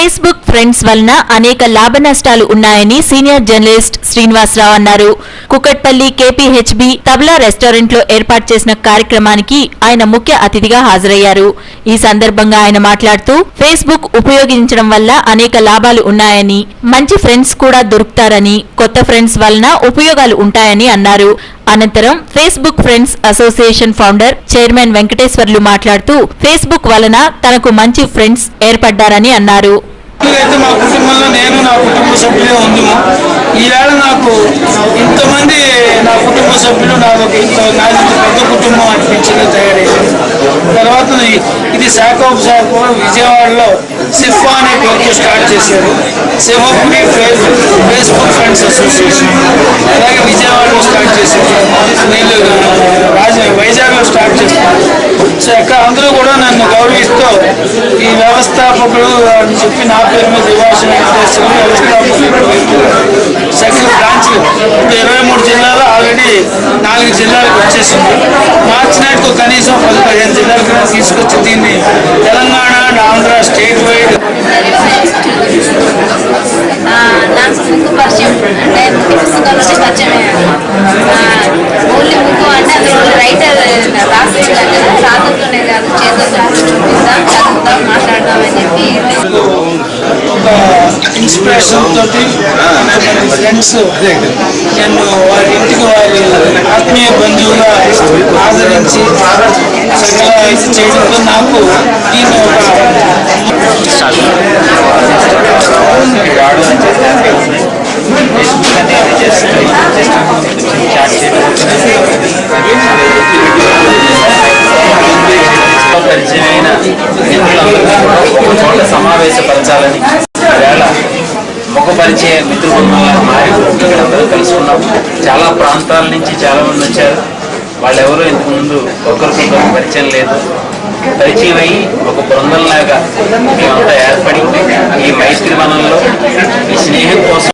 Facebook friends వలన అనేక లాభ నష్టాలు ఉన్నాయని సీనియర్ జర్నలిస్ట్ శ్రీనివాసరావు అన్నారు. కుకట్పల్లి కేపీహెచ్బి తబలా రెస్టారెంట్లో ఏర్పాటు చేసిన కార్యక్రమానికి ఆయన ముఖ్య అతిథిగా హాజరయ్యారు. ఈ సందర్భంగా ఆయన మాట్లాడుతూ ఫేస్బుక్ ఉపయోగించడం వల్ల అనేక లాభాలు ఉన్నాయని మంచి ఫ్రెండ్స్ కూడా దొరుకుతారని కొత్త ఫ్రెండ్స్ వలన ఉపయోగాలు ఉంటాయని అన్నారు. అనంతరం Facebook friends association founder chairman Venkateswarlu మాట్లాడుతూ ఫేస్బుక్ వలన తనకు మంచి ఫ్రెండ్స్ ఏర్పడ్డారని అన్నారు. అయితే మా కుటుంబంలో నేను నా కుటుంబ సభ్యులే ఉందము ఈవేళ నాకు ఇంతమంది నా కుటుంబ సభ్యులు నాకు ఇంత నాది పెద్ద కుటుంబం అనిపించింది తయారైంది. తర్వాత ఇది శాఖ శాఖ విజయవాడలో సిఫ్ఫా అనే పేరుతో స్టార్ట్ చేశారు. Simhapuri Facebook friends association. అలాగే విజయవాడలో స్టార్ట్ చేశారు. వీళ్ళు రాజ వైజాగ్లో స్టార్ట్ చేస్తారు సో అక్కడ అందరూ కూడా నన్ను గౌరవిస్తూ ఈ వ్యవస్థాపకులు అని చెప్పి నా పేరు మీద ఇవ్వాల్సిన వెంకటేశ్వరులు వ్యవస్థాపకులు ఇప్పుడు ఇరవై మూడు జిల్లాలు ఆల్రెడీ నాలుగు జిల్లాలకు వచ్చేసింది. మార్చి నాటికి కనీసం పది పదిహేను జిల్లాలకు తీసుకొచ్చి దీన్ని తెలంగాణ ఇన్స్పిరేషన్ తోటి ఫ్రెండ్స్ నన్ను వారి ఇంటికి వారి ఆత్మీయ బంధువుగా ఆదరించి చేయడంతో నాకు పరిచయమైన చోట సమావేశపరచాలని ముఖ పరిచయ మారి ఇక్కడ అందరూ కలుసుకున్నాం. చాలా ప్రాంతాల నుంచి చాలా మంది వచ్చారు. వాళ్ళెవరూ ఇంతకుముందు ఒకరికొకరు పరిచయం లేదు. పరిచయం అయ్యి ఒక బృందంలాగా మేమంతా ఏర్పడి ఈ మైత్రి వనంలో ఈ స్నేహం కోసం